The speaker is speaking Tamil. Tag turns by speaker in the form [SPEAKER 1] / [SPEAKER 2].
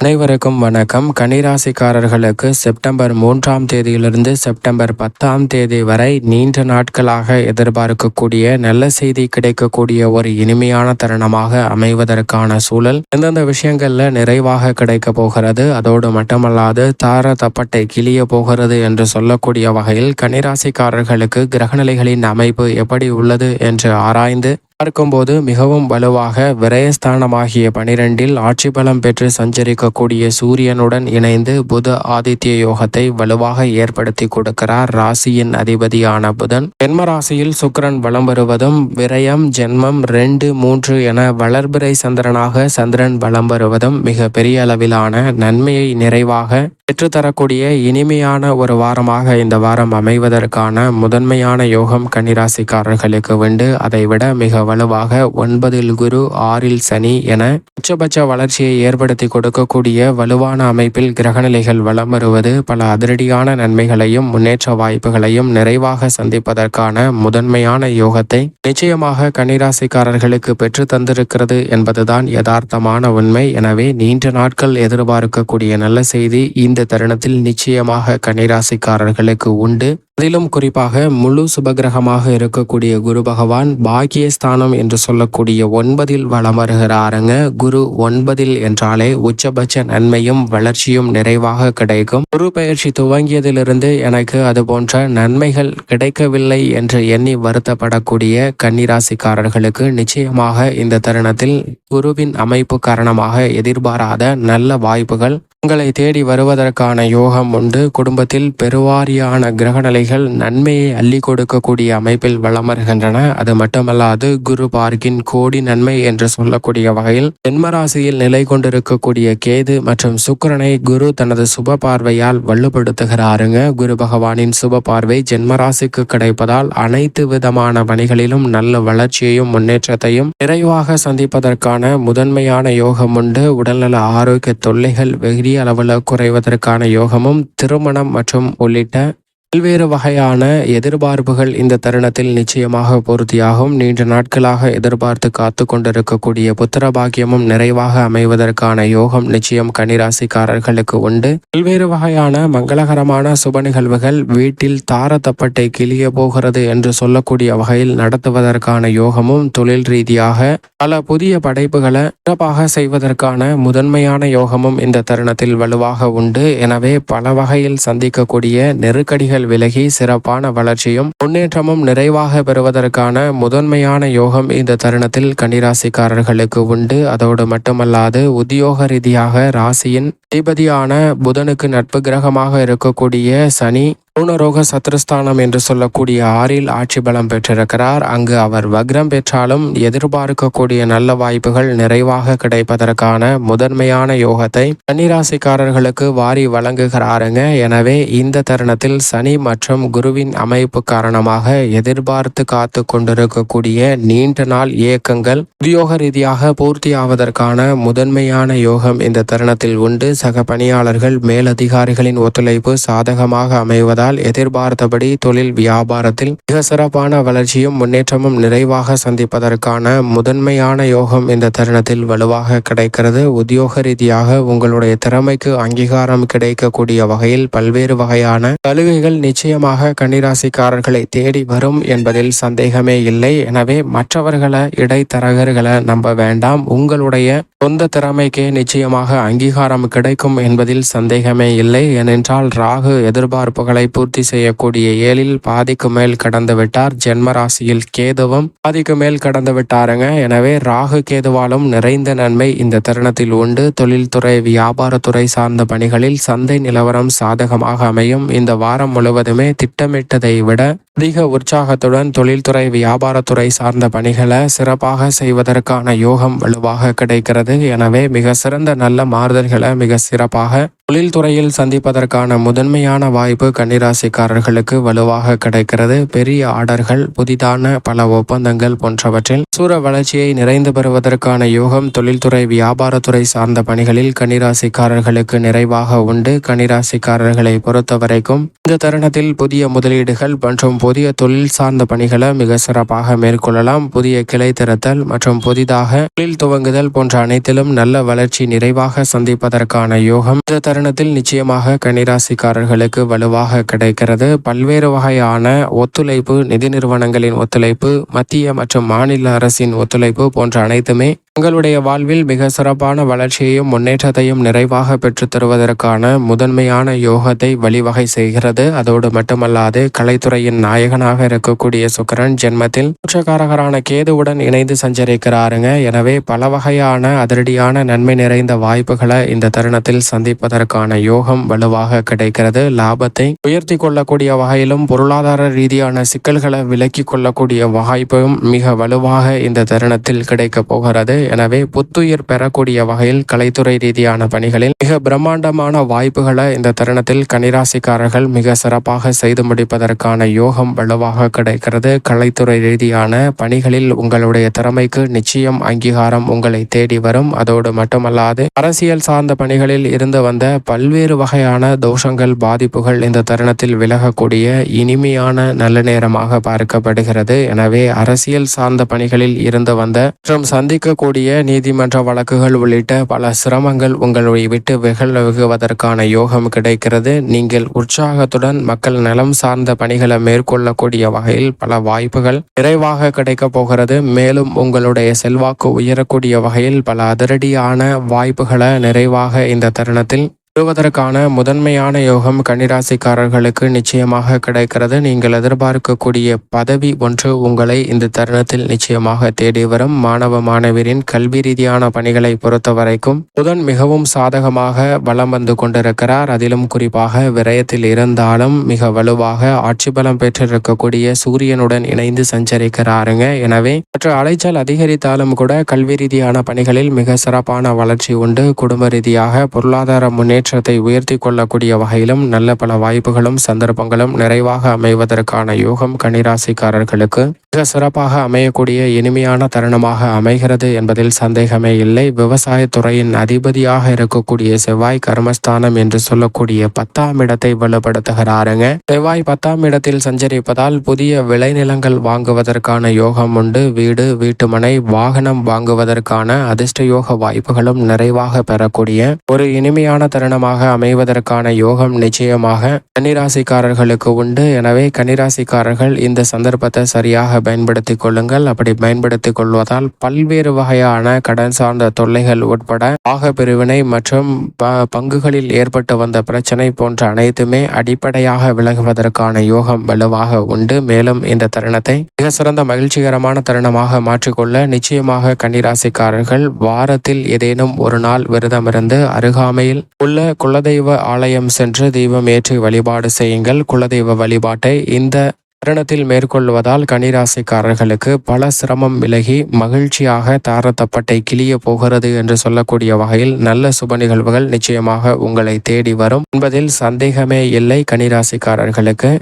[SPEAKER 1] அனைவருக்கும் வணக்கம். கன்னிராசிக்காரர்களுக்கு செப்டம்பர் மூன்றாம் தேதியிலிருந்து செப்டம்பர் பத்தாம் தேதி வரை நீண்ட நாட்களாக எதிர்பார்க்கக்கூடிய நல்ல செய்தி கிடைக்கக்கூடிய ஒரு இனிமையான தருணமாக அமைவதற்கான சூழல் எந்தெந்த விஷயங்கள்ல நிறைவாக கிடைக்க போகிறது அதோடு மட்டுமல்லாது தார தப்பட்டை கிளிய போகிறது என்று சொல்லக்கூடிய வகையில் கன்னிராசிக்காரர்களுக்கு கிரகநிலைகளின் அமைப்பு எப்படி உள்ளது என்று ஆராய்ந்து பார்க்கும்போது மிகவும் வலுவாக விரயஸ்தானமாகிய பனிரெண்டில் ஆட்சி பலம் பெற்று சஞ்சரிக்கக்கூடிய சூரியனுடன் இணைந்து புத ஆதித்ய யோகத்தை வலுவாக ஏற்படுத்தி கொடுக்கிறார் ராசியின் அதிபதியான புதன். ஜென்ம ராசியில் சுக்கரன் வலம் வருவதும் விரயம் ஜென்மம் ரெண்டு மூன்று என வளர்பிறை சந்திரனாக சந்திரன் வலம் வருவதும் மிக பெரிய அளவிலான நன்மையை நிறைவாக பெற்றுத்தரக்கூடிய இனிமையான ஒரு வாரமாக இந்த வாரம் அமைவதற்கான முதன்மையான யோகம் கன்னிராசிக்காரர்களுக்கு உண்டு. அதைவிட மிக வலுவாக ஒன்பதில் குரு ஆறில் சனி என உச்சபட்ச வளர்ச்சியை ஏற்படுத்தி கொடுக்கக்கூடிய வலுவான அமைப்பில் கிரகநிலைகள் வலம் வருவது பல அதிரடியான நன்மைகளையும் முன்னேற்ற வாய்ப்புகளையும் நிறைவாக சந்திப்பதற்கான முதன்மையான யோகத்தை நிச்சயமாக கன்னிராசிக்காரர்களுக்கு பெற்று தந்திருக்கிறது என்பதுதான் யதார்த்தமான உண்மை. எனவே நீண்ட நாட்கள் எதிர்பார்க்கக்கூடிய நல்ல செய்தி இந்த தருணத்தில் நிச்சயமாக கன்னிராசிக்காரர்களுக்கு உண்டு. அதிலும் குறிப்பாக முழு சுபகிரகமாக இருக்கக்கூடிய குரு பகவான் பாக்கியஸ்தானம் என்று சொல்லக்கூடிய ஒன்பதில் வளம் வருகிறாருங்க. குரு ஒன்பதில் என்றாலே உச்சபட்ச நன்மையும் வளர்ச்சியும் நிறைவாக கிடைக்கும். குரு பயிற்சி துவங்கியதிலிருந்து எனக்கு அது போன்ற நன்மைகள் கிடைக்கவில்லை என்று எண்ணி வருத்தப்படக்கூடிய கன்னிராசிக்காரர்களுக்கு நிச்சயமாக இந்த தருணத்தில் குருவின் அமைப்பு காரணமாக எதிர்பாராத நல்ல வாய்ப்புகள் உங்களை தேடி வருவதற்கான யோகம் உண்டு. குடும்பத்தில் பெருவாரியான கிரகநிலைகள் நன்மையை அள்ளி கொடுக்கக்கூடிய அமைப்பில் வளம் வருகின்றன அது மட்டுமல்லாது குரு பார்க்கின் கோடி நன்மை என்று சொல்லக்கூடிய வகையில் தென்மராசியில் நிலை கொண்டிருக்கக்கூடிய கேது மற்றும் சுக்கிரனை குரு தனது சுப பார்வையால் வலுப்படுத்துகிறாருங்க. குரு பகவானின் சுப பார்வை ஜென்மராசிக்கு கிடைப்பதால் அனைத்து விதமான பணிகளிலும் நல்ல வளர்ச்சியையும் முன்னேற்றத்தையும் நிறைவாக சந்திப்பதற்கான முதன்மையான யோகம் உண்டு. உடல்நல ஆரோக்கிய தொல்லைகள் பெரிய அளவில் குறைவதற்கான யோகமும் திருமணம் மற்றும் உள்ளிட்ட பல்வேறு வகையான எதிர்பார்ப்புகள் இந்த தருணத்தில் நிச்சயமாக பூர்த்தியாகும். நீண்ட நாட்களாக எதிர்பார்த்து காத்து கொண்டிருக்கக்கூடிய புத்திர பாக்கியமும் நிறைவாக அமைவதற்கான யோகம் நிச்சயம் கனிராசிக்காரர்களுக்கு உண்டு. பல்வேறு வகையான மங்களகரமான சுப நிகழ்வுகள் வீட்டில் தாரத்தப்பட்டை கிளிய போகிறது என்று சொல்லக்கூடிய வகையில் நடத்துவதற்கான யோகமும் தொழில் ரீதியாக பல புதிய படைப்புகளை சிறப்பாக செய்வதற்கான முதன்மையான யோகமும் இந்த தருணத்தில் வலுவாக உண்டு. எனவே பல வகையில் சந்திக்கக்கூடிய நெருக்கடிகள் விலகி சிறப்பான வளர்ச்சியும் முன்னேற்றமும் நிறைவாக பெறுவதற்கான முதன்மையான யோகம் இந்த தருணத்தில் கன்னிராசிக்காரர்களுக்கு உண்டு. அதோடு மட்டுமல்லாது உத்தியோக ரீதியாக ராசியின் அதிபதியான புதனுக்கு நட்பு கிரகமாக இருக்கக்கூடிய சனி பூனரோக சத்ருஸ்தானம் என்று சொல்லக்கூடிய ஆறில் ஆட்சி பலம் பெற்றிருக்கிறார். அங்கு அவர் வக்ரம் பெற்றாலும் எதிர்பார்க்கக்கூடிய நல்ல வாய்ப்புகள் நிறைவாக கிடைப்பதற்கான முதன்மையான யோகத்தை கன்னிராசிக்காரர்களுக்கு வாரி வழங்குகிறாருங்க. எனவே இந்த தருணத்தில் சனி மற்றும் குருவின் அமைப்பு காரணமாக எதிர்பார்த்து காத்து கொண்டிருக்கக்கூடிய நீண்ட நாள் இயக்கங்கள் உத்தியோக ரீதியாக பூர்த்தியாவதற்கான முதன்மையான யோகம் இந்த தருணத்தில் உண்டு. சக பணியாளர்கள் மேலதிகாரிகளின் ஒத்துழைப்பு சாதகமாக அமைவதால் எதிர்பார்த்தபடி தொழில் வியாபாரத்தில் மிக சிறப்பான வளர்ச்சியும் முன்னேற்றமும் நிறைவாக சந்திப்பதற்கான முதன்மையான யோகம் இந்த தருணத்தில் வலுவாக கிடைக்கிறது. உத்தியோக ரீதியாக உங்களுடைய திறமைக்கு அங்கீகாரம் கிடைக்கக்கூடிய வகையில் பல்வேறு வகையான சலுகைகள் நிச்சயமாக கன்னிராசிக்காரர்களை தேடி வரும் என்பதில் சந்தேகமே இல்லை. எனவே மற்றவர்களை இடைத்தரகர்களை நம்ப வேண்டாம். உங்களுடைய சொந்த திறமைக்கே நிச்சயமாக அங்கீகாரம் கிடைக்கும் என்பதில் சந்தேகமே இல்லை. ஏனென்றால் ராகு எதிர்பார்ப்புகளை பூர்த்தி செய்யக்கூடிய ஏழில் பாதிக்கு மேல் கடந்து விட்டார். ஜென்ம ராசியில் கேதுவும் பாதிக்கு மேல் கடந்து விட்டாருங்க. எனவே ராகு கேதுவாலும் நிறைந்த நன்மை இந்த தருணத்தில் உண்டு. தொழில்துறை வியாபாரத்துறை சார்ந்த பணிகளில் சந்தை நிலவரம் சாதகமாக அமையும். இந்த வாரம் முழுவதுமே திட்டமிட்டதை விட அதிக உற்சாகத்துடன் தொழில்துறை வியாபாரத்துறை சார்ந்த பணிகளை சிறப்பாக செய்வதற்கான யோகம் வலுவாக கிடைக்கிறது. எனவே மிக சிறந்த நல்ல மாறுதல்களை மிக சிறப்பாக தொழில்துறையில் சந்திப்பதற்கான முதன்மையான வாய்ப்பு கன்னிராசிக்காரர்களுக்கு வலுவாக கிடைக்கிறது. பெரிய ஆர்டர்கள் புதிதான பல ஒப்பந்தங்கள் போன்றவற்றில் சூர வளர்ச்சியை நிறைந்து பெறுவதற்கான யோகம் தொழில்துறை வியாபாரத்துறை சார்ந்த பணிகளில் கன்னிராசிக்காரர்களுக்கு நிறைவாக உண்டு. கன்னிராசிக்காரர்களை பொறுத்தவரைக்கும் இந்த தருணத்தில் புதிய முதலீடுகள் மற்றும் புதிய தொழில் சார்ந்த பணிகளை மிக சிறப்பாக மேற்கொள்ளலாம். புதிய கிளை திறத்தல் மற்றும் புதிதாக தொழில் துவங்குதல் போன்ற அனைத்திலும் நல்ல வளர்ச்சி நிறைவாக சந்திப்பதற்கான யோகம் இந்த தருணத்தில் நிச்சயமாக கன்னிராசிக்காரர்களுக்கு வலுவாக கிடைக்கிறது. பல்வேறு வகையான ஒத்துழைப்பு நிதி நிறுவனங்களின் ஒத்துழைப்பு மத்திய மற்றும் மாநில அரசின் ஒத்துழைப்பு போன்ற அனைத்துமே உங்களுடைய வாழ்வில் மிக சிறப்பான வளர்ச்சியையும் முன்னேற்றத்தையும் நிறைவாக பெற்றுத் தருவதற்கான முதன்மையான யோகத்தை வழிவகை செய்கிறது. அதோடு மட்டுமல்லாது கலைத்துறையின் நாயகனாக இருக்கக்கூடிய சுக்கரன் ஜென்மத்தில் குற்றக்காரகரான கேதுவுடன் இணைந்து சஞ்சரிக்கிறாருங்க. எனவே பல வகையான அதிரடியான நன்மை நிறைந்த வாய்ப்புகளை இந்த தருணத்தில் சந்திப்பதற்கான யோகம் வலுவாக கிடைக்கிறது. லாபத்தை உயர்த்தி கொள்ளக்கூடிய வகையிலும் பொருளாதார ரீதியான சிக்கல்களை விலக்கி கொள்ளக்கூடிய வாய்ப்பும் மிக வலுவாக இந்த தருணத்தில் கிடைக்கப் போகிறது. எனவே புத்துயிர் பெறக்கூடிய வகையில் கலைத்துறை ரீதியான பணிகளில் மிக பிரம்மாண்டமான வாய்ப்புகளை இந்த தருணத்தில் கனிராசிக்காரர்கள் மிக சிறப்பாக செய்து முடிப்பதற்கான யோகம் வலுவாக கிடைக்கிறது. கலைத்துறை ரீதியான பணிகளில் உங்களுடைய திறமைக்கு நிச்சயம் அங்கீகாரம் உங்களை தேடி வரும். அதோடு மட்டுமல்லாது அரசியல் சார்ந்த பணிகளில் இருந்து வந்த பல்வேறு வகையான தோஷங்கள் பாதிப்புகள் இந்த தருணத்தில் விலகக்கூடிய இனிமையான நல்ல நேரமாக பார்க்கப்படுகிறது. எனவே அரசியல் சார்ந்த பணிகளில் இருந்து வந்த மற்றும் சந்திக்கக்கூடிய நீதிமன்ற வழக்குகள் உள்ளிட்ட பல சிரமங்கள் உங்களை விட்டு விலகுவதற்கான யோகம் கிடைக்கிறது. நீங்கள் உற்சாகத்துடன் மக்கள் நலம் சார்ந்த பணிகளை மேற்கொள்ளக்கூடிய வகையில் பல வாய்ப்புகள் நிறைவாக கிடைக்கப் போகிறது. மேலும் உங்களுடைய செல்வாக்கு உயரக்கூடிய வகையில் பல அதிரடியான வாய்ப்புகளை நிறைவாக இந்த தருணத்தில் பெறுவதற்கான முதன்மையான யோகம் கன்னிராசிக்காரர்களுக்கு நிச்சயமாக கிடைக்கிறது. நீங்கள் எதிர்பார்க்கக்கூடிய பதவி ஒன்று உங்களை இந்த தருணத்தில் நிச்சயமாக தேடி வரும். மாணவ மாணவரின் கல்வி ரீதியான பணிகளை பொறுத்த வரைக்கும் புதன் மிகவும் சாதகமாக வலம் வந்து கொண்டிருக்கிறார். அதிலும் குறிப்பாக விரயத்தில் இருந்தாலும் மிக வலுவாக ஆட்சி பலம் பெற்றிருக்கக்கூடிய சூரியனுடன் இணைந்து சஞ்சரிக்கிறாருங்க. எனவே மற்ற அலைச்சல் அதிகரித்தாலும் கூட கல்வி ரீதியான பணிகளில் மிக சிறப்பான வளர்ச்சி உண்டு. குடும்ப ரீதியாக பொருளாதார முன்னேற்ற முன்னேற்றத்தை உயர்த்தி கொள்ளக்கூடிய வகையிலும் நல்ல பல வாய்ப்புகளும் சந்தர்ப்பங்களும் நிறைவாக அமைவதற்கான யோகம் கன்னிராசிக்காரர்களுக்கு மிக சிறப்பாக அமையக்கூடிய இனிமையான தருணமாக அமைகிறது என்பதில் சந்தேகமே இல்லை. விவசாயத்துறையின் அதிபதியாக இருக்கக்கூடிய செவ்வாய் கர்மஸ்தானம் என்று சொல்லக்கூடிய பத்தாம் இடத்தை வலுப்படுத்துகிறாருங்க. செவ்வாய் பத்தாம் இடத்தில் சஞ்சரிப்பதால் புதிய விளைநிலங்கள் வாங்குவதற்கான யோகம் உண்டு. வீடு வீட்டுமனை வாகனம் வாங்குவதற்கான அதிர்ஷ்ட யோக வாய்ப்புகளும் நிறைவாக பெறக்கூடிய ஒரு இனிமையான தருணமாக அமைவதற்கான யோகம் நிச்சயமாக கன்னிராசிக்காரர்களுக்கு உண்டு. எனவே கன்னிராசிக்காரர்கள் இந்த சந்தர்ப்பத்தை சரியாக பயன்படுத்தி கொள்ளுங்கள். அப்படி பயன்படுத்திக் கொள்வதால் பல்வேறு வகையான கடன் சார்ந்த தொல்லைகள் உட்பட ஆக பிரிவினை மற்றும் பங்குகளில் ஏற்பட்டு வந்த பிரச்சனை போன்ற அனைத்துமே அடிப்படையாக விலகுவதற்கான யோகம் வலுவாக உண்டு. மேலும் இந்த தருணத்தை மிக சிறந்த மகிழ்ச்சிகரமான தருணமாக மாற்றிக்கொள்ள நிச்சயமாக கன்னிராசிக்காரர்கள் வாரத்தில் ஏதேனும் ஒரு நாள் விரதமிருந்து அருகாமையில் உள்ள குலதெய்வ ஆலயம் சென்று தீபம் ஏற்றி வழிபாடு செய்யுங்கள். குலதெய்வ வழிபாட்டை இந்த தருணத்தில் மேற்கொள்வதால் கனிராசிக்காரர்களுக்கு பல சிரமம் விலகி மகிழ்ச்சியாக தாரத்தப்பட்டை கிளிய போகிறது என்று சொல்லக்கூடிய வகையில் நல்ல சுப நிகழ்வுகள் நிச்சயமாக உங்களை தேடி வரும். என்பதில் சந்தேகமே இல்லை. கனிராசிக்காரர்களுக்கு